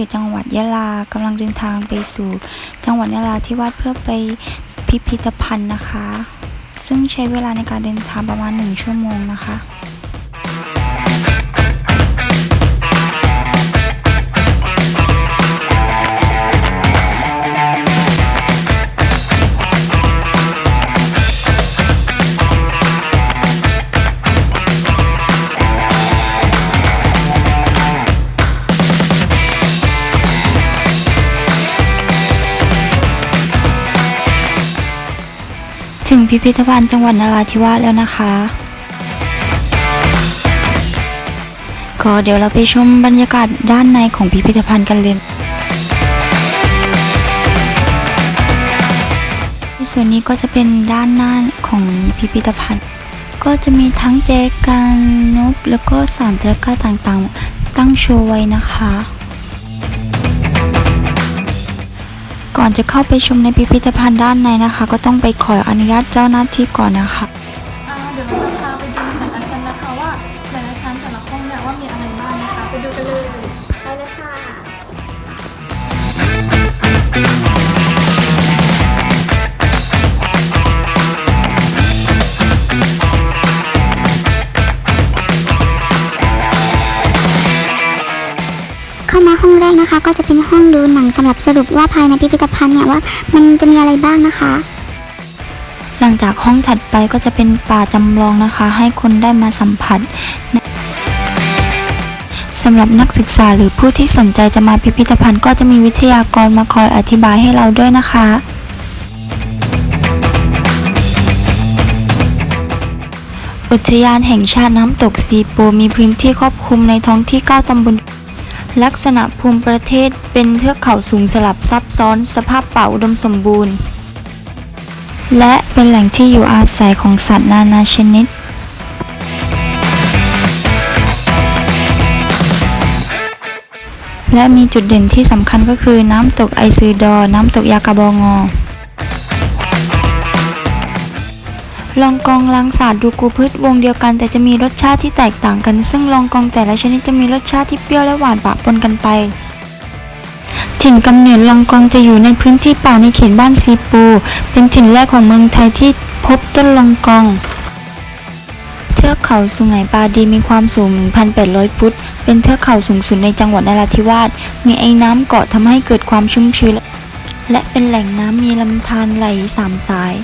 อยู่จังหวัดยะลากำลังเดินทางไปสู่ จังหวัดยะลาที่วาดเพื่อไปพิพิธภัณฑ์นะคะ ซึ่งใช้เวลาในการเดินทางประมาณ 1 ชั่วโมงนะคะ พิพิธภัณฑ์จังหวัดนราธิวาสแล้วนะคะก็เดี๋ยวเราไปชมบรรยากาศด้านในของพิพิธภัณฑ์กันเลยส่วนนี้ก็จะเป็นด้านหน้าของพิพิธภัณฑ์ ก็จะมีทั้งแจกันนกแล้วก็สารตะกร้าต่างๆ ตั้งโชว์ไว้นะคะ ก่อนจะเข้าไปชมในพิพิธภัณฑ์ด้านในนะคะ ก็ต้องไปขออนุญาตเจ้าหน้าที่ก่อนนะคะอ่าเดี๋ยวเราจะพาไปดูแต่ละชั้นนะคะว่าแต่ละชั้นแต่ละห้องเนี่ยว่ามีอะไรบ้างนะคะ ไปดูกันเลย ไปเลยค่ะ เข้ามาห้องแรกนะคะ ก็จะเป็นห้องดูหนังสำหรับสรุปว่าภายในพิพิธภัณฑ์เนี่ยว่ามันจะมีอะไรบ้างนะคะ หลังจากห้องถัดไปก็จะเป็นป่าจำลองนะคะ ให้คนได้มาสัมผัสสำหรับนักศึกษาหรือผู้ที่สนใจจะมาพิพิธภัณฑ์ ก็จะมีวิทยากรมาคอยอธิบายให้เราด้วยนะคะอุทยานแห่งชาติน้ำตกซีโปมีพื้นที่ครอบคลุมในท้องที่ 9 ตำบล ลักษณะภูมิประเทศเป็นเทือกเขาสูงสลับซับซ้อนสภาพป่าอุดมสมบูรณ์ และเป็นแหล่งที่อยู่อาศัยของสัตว์นานาชนิด และมีจุดเด่นที่สำคัญก็คือน้ำตกไอซือดอ น้ำตกยากระบองอ ลองกองล้างสาดดูกูพืชวงเดียวกันแต่จะมีรสชาติที่แตกต่างกัน ซึ่งลองกองแต่ละชนิดจะมีรสชาติที่เปรี้ยวและหวานปะปนกันไป ถิ่นกำเนิดลองกองจะอยู่ในพื้นที่ป่าในเขตบ้านซีปู เป็นถิ่นแรกของเมืองไทยที่พบต้นลองกอง เทือกเขาสุไหงปาดีมีความสูง 1,800 ฟุต เป็นเทือกเขาสูงสุดในจังหวัดนราธิวาส มีไอ้น้ำเกาะทำให้เกิดความชุ่มชื้นและเป็นแหล่งน้ำมีลำธารไหลสามสาย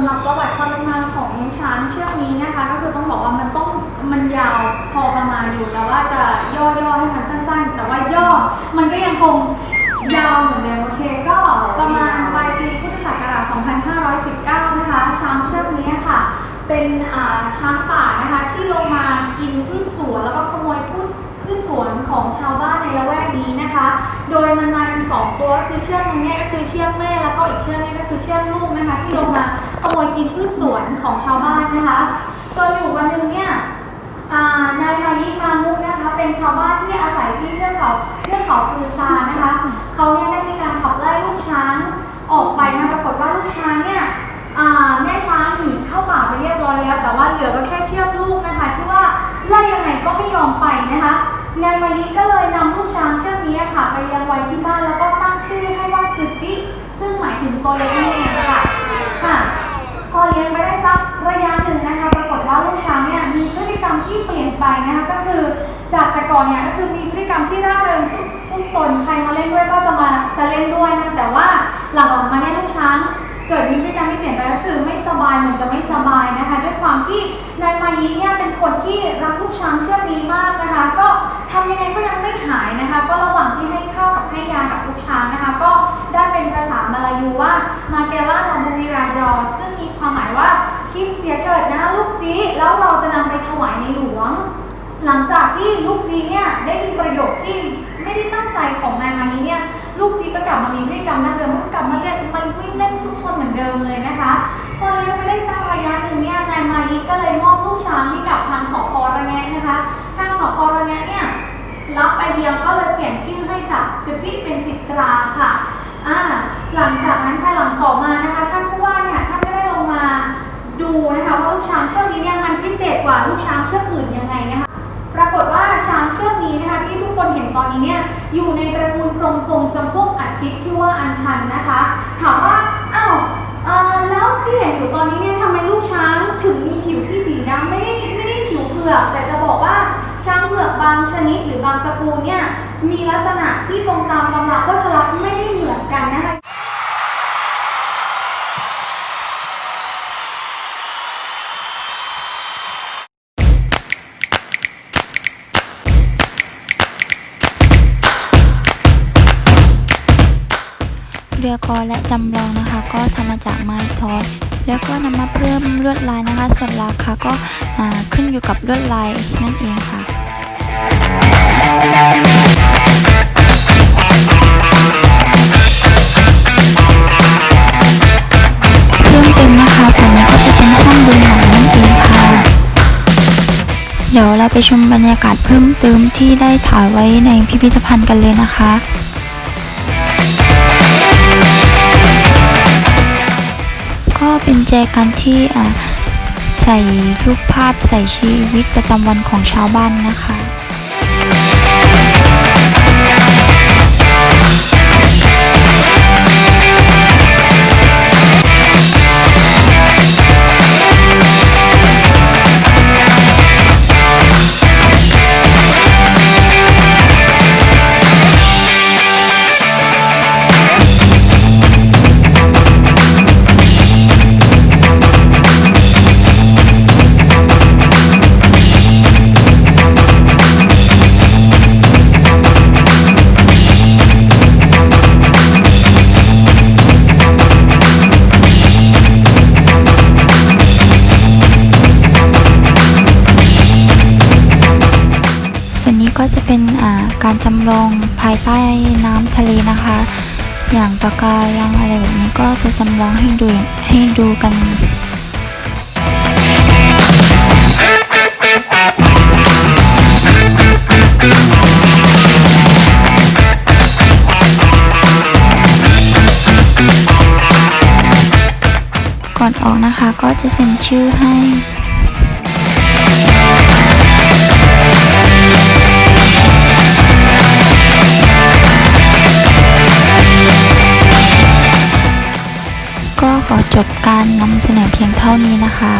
ำหรับประวัติความเป็นมาของช้างเชือกนี้นะคะ ก็คือต้องบอกว่ามันต้องมันยาวพอประมาณอยู่แต่ว่าจะย่อๆให้มันสั้นๆ แต่ว่าย่อมันก็ยังคงยาวเหมือนเดิมโอเค ก็ประมาณปลายปีพุทธศักราช 2519 นะคะ ช้างเชือกนี้ค่ะ เป็นช้างป่านะคะที่ลงมากินพืชสวนแล้วก็ขโมยพืช พืชสวนของชาวบ้านในละแวกนี้นะคะ โดยมันมากันสองตัวก็คือเชือกนึงเนี่ยก็คือเชือกแม่แล้วก็อีกเชือกนึงก็คือเชือกลูกนะคะที่ลงมาขโมยกินพืชสวนของชาวบ้านนะคะจนอยู่วันหนึ่งเนี่ยนายมายิมามุนะคะ เป็นชาวบ้านที่อาศัยที่เทือกเขาเทือกเขาพือซานะคะเขาเนี่ยได้มีการขับไล่ลูกช้างออกไปนะปรากฏว่าลูกช้างเนี่ยแม่ช้างหนีเข้าป่าไปเรียบร้อยแล้ว แต่ว่าเหลือก็แค่เชือกลูกนะคะ ที่ว่าไล่ยังไงก็ไม่ยอมไปนะคะ นายมารีก็เลยนำลูกช้างเชือกนี้ค่ะ ไปเลี้ยงไว้ที่บ้านแล้วก็ตั้งชื่อให้ว่าคือจิ ซึ่งหมายถึงตัวเล็กนั่เองค่ะค่ะ พอเลี้ยงไปได้สักระยะหนึ่งนะคะ ปรากฏว่าลูกช้างเนี่ยมีพฤติกรรมที่เปลี่ยนไปนะคะก็คือจากแต่ก่อนเนี่ยก็คือมีพฤติกรรมที่ร่าเริงซุกซุกซนใครมาเล่นด้วยก็จะมาจะเล่นด้วยนะแต่ว่าหลังๆมาเนี่ยลูกช้างเกิดมีพ แมที่ยนไปก็คือไม่สบายเหมือนจะไม่สบายนะคะ ด้วยความที่นายมายีเนี่ยเป็นคนที่รักลูกช้างเชื่อนี้มากนะคะ ก็ทำยังไงก็ยังไม่หายนะคะ ก็ระหว่างที่ให้ข้าวกับให้ยากับลูกช้างนะคะ ก็ได้เป็นภาษามาลายูว่ามาเกล่านาบูวิราจอ ซึ่งมีความหมายว่ากินเสียเถิดนะลูกจีแล้วเราจะนำไปถวายในหลวง หลังจากที่ลูกจีเนี่ยได้ยินประโยคที่ไม่ได้ตั้งใจของนายมานีเนี่ย ลูกจีก็กลับมามีพฤติกรรมดั้งเดิมก็กลับมาเล่นมันวิ่งเล่นทุกซนเหมือนเดิมเลยนะคะ พอเลี้ยงไปได้สักระยะหนึ่งเนี่ยนายมานีก็เลยมอบลูกช้างให้กับทางสพระแงะนะคะ ทางสพระแงะเนี่ยรับไอเดียก็เลยเปลี่ยนชื่อให้จากกระจิเป็นจิตราค่ะอ่าหลังจากนั้นภายหลังต่อมานะคะท่านผู้ว่าเนี่ยท่านก็ได้ลงมาดูนะคะว่าลูกช้างเชือกนี้เนี่ยมันพิเศษกว่าลูกช้างเชือกอื่นยังไงนะคะ ปรากฏว่าช้างเชือกนี้นะคะที่ทุกคนเห็นตอนนี้เนี่ย อยู่ในตระกูลพรหมพงจำพวกอัดทิศชื่อว่าอัญชันนะคะ ถามว่าอ้าวแล้วที่เห็นอยู่ตอนนี้เนี่ยทำไมลูกช้างถึงมีผิวที่สีดำไม่ได้ไม่ได้ผิวเผือก แต่จะบอกว่าช้างเผือกบางชนิดหรือบางตระกูลเนี่ยมีลักษณะที่ตรงตามตำราโคชลักษณ์ไม่ได้เหมือนกันนะคะ เรือกอและจำลองนะคะ ก็ทำมาจากไม้ทอดแล้วก็นำมาเพิ่มลวดลายนะคะ ส่วนราคาก็ขึ้นอยู่กับลวดลายนั่นเองค่ะเพิ่มเติมนะคะส่วนนี้ก็จะเป็นห้องดูหนังนั่นเองค่ะ เดี๋ยวเราไปชมบรรยากาศเพิ่มเติมที่ได้ถ่ายไว้ในพิพิธภัณฑ์กันเลยนะคะ แจกันที่ใส่รูปภาพใส่ชีวิตประจำวันของชาวบ้านนะคะ การจำลองภายใต้น้ำทะเลนะคะ อย่างปะการังอะไรแบบนี้ก็จะจำลองให้ดูให้ดูกันก่อนออกนะคะก็จะเซ็นชื่อให้ จบการนำเสนอเพียงเท่านี้นะคะ